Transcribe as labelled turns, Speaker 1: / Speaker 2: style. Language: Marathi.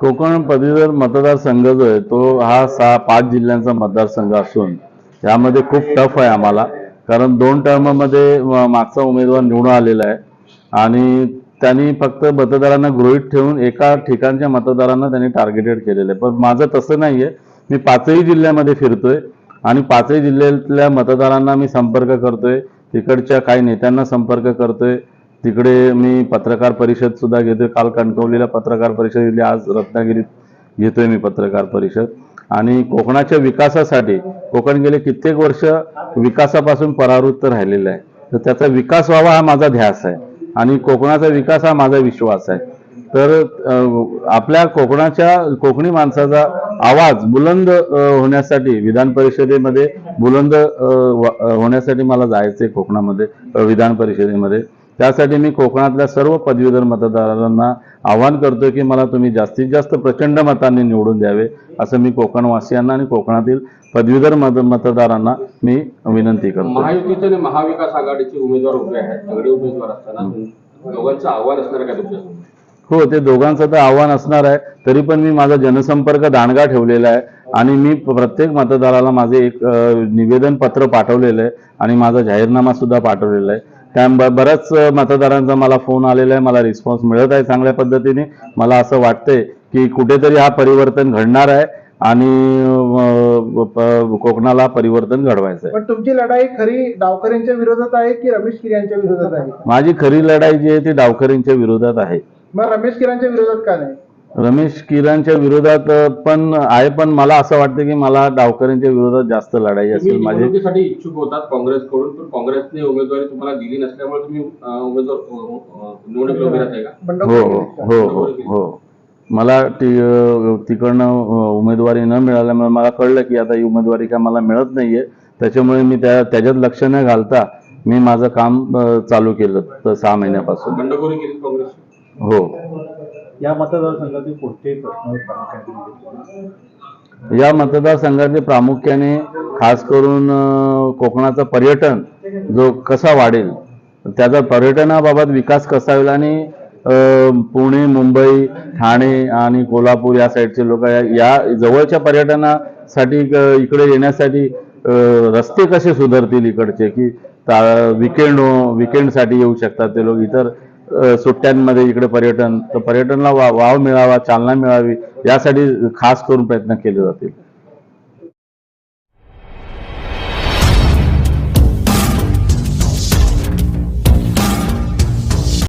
Speaker 1: कोकण पदवीधर मतदारसंघ जो आहे तो हा सहा पाच जिल्ह्यांचा मतदारसंघ असून यामध्ये खूप टफ आहे आम्हाला. कारण दोन टर्ममध्ये मागचा उमेदवार निवडून आलेला आहे. आणि त्यांनी फक्त मतदारांना गृहित ठेवून एका ठिकाणच्या मतदारांना त्यांनी टार्गेटेड केलेलं आहे. पण माझं तसं नाही आहे मी पाचही जिल्ह्यामध्ये फिरतोय आणि पाचही जिल्ह्यातल्या मतदारांना मी संपर्क करतोय. तिकडच्या काही नेत्यांना संपर्क करतोय. तिकडे मी पत्रकार परिषद सुद्धा घेतोय. काल कणकवलीला पत्रकार परिषद घेतली आज रत्नागिरीत घेतोय मी पत्रकार परिषद. आणि कोकणाच्या विकासासाठी कोकण गेले कित्येक वर्ष विकासापासून परावृत्त राहिलेलं आहे. तर त्याचा विकास व्हावा हा माझा ध्यास आहे. आणि कोकणाचा विकास हा माझा विश्वास आहे. तर आपल्या कोकणाच्या कोकणी माणसाचा आवाज बुलंद होण्यासाठी विधान परिषदेमध्ये बुलंद व- होण्यासाठी मला जायचंय कोकणामध्ये विधान परिषदेमध्ये. त्यासाठी मी कोकणातल्या सर्व पदवीधर मतदारांना आवाहन करतोय की मला तुम्ही जास्तीत जास्त प्रचंड मतांनी निवडून द्यावे असं मी कोकणवासियांना आणि कोकणातील पदवीधर मत मतदारांना मी विनंती करतो
Speaker 2: महायुतीचे आणि महाविकास आघाडीचे उमेदवार उभे आहेत. सगळे उमेदवार असताना दोघांचं आव्हान असणार का तुमच्यासमोर
Speaker 1: हो ते दोघांचं तर आव्हान असणार आहे. तरी पण मी माझा जनसंपर्क दांडगा ठेवलेला आहे आणि मी प्रत्येक मतदाराला माझे एक निवेदन पत्र पाठवलेलं आहे आणि माझा जाहीरनामा सुद्धा पाठवलेला आहे. त्या बऱ्याच मतदारांचा मला फोन आलेला आहे मला रिस्पॉन्स मिळत आहे चांगल्या पद्धतीने. मला असं वाटतंय की कुठेतरी हा परिवर्तन घडणार आहे आणि कोकणाला परिवर्तन घडवायचं आहे
Speaker 3: पण तुमची लढाई खरी डावकऱ्यांच्या विरोधात आहे की रमेश किऱ्यांच्या विरोधात आहे?
Speaker 1: माझी खरी लढाई जी आहे ती डावकरींच्या विरोधात आहे.
Speaker 3: मग रमेश किऱ्यांच्या विरोधात का नाही?
Speaker 1: रमेश किरणच्या विरोधात पण आहे पण मला असं वाटतं की मला डावकऱ्यांच्या विरोधात जास्त लढाई असेल माझी.
Speaker 2: निवडणुकीसाठी इच्छुक होतात काँग्रेसकडून पण काँग्रेसने उमेदवारी तुम्हाला दिली नसल्यामुळे तुम्ही अं, उमेदवार अं, अं, निवडणुकीला उभे राहत आहे का?
Speaker 1: हो हो. हो हो. हो मला ती अ, तिकडनं अ, उमेदवारी न मिळाल्यामुळे मला कळलं की आता ही उमेदवारी काय मला मिळत नाहीये. त्याच्यामुळे मी त्या त्याच्यात लक्ष न घालता मी माझं काम अ, चालू केलं तर सहा महिन्यापासून.
Speaker 2: बंडखोरी केली काँग्रेस
Speaker 1: हो.
Speaker 4: या मतदारसंघातील कोणतेही प्रश्न प्रामुख्याने
Speaker 1: या मतदारसंघातले प्रामुख्याने खास करून कोकणाचा कोकणाचं पर्यटन जो कसा वाढेल त्याचा पर्यटनाबाबत विकास कसा होईल आणि पुणे मुंबई ठाणे आणि कोल्हापूर या साईडचे लोक या जवळच्या पर्यटनासाठी इकडे येण्यासाठी रस्ते कसे सुधारतील इकडचे की विकेंड विकेंडसाठी येऊ शकतात ते लोक इतर सुट्ट्यांमध्ये इकडे पर्यटन तर पर्यटनला वा वाव मिळावा चालना मिळावी यासाठी खास करून प्रयत्न केले जातील.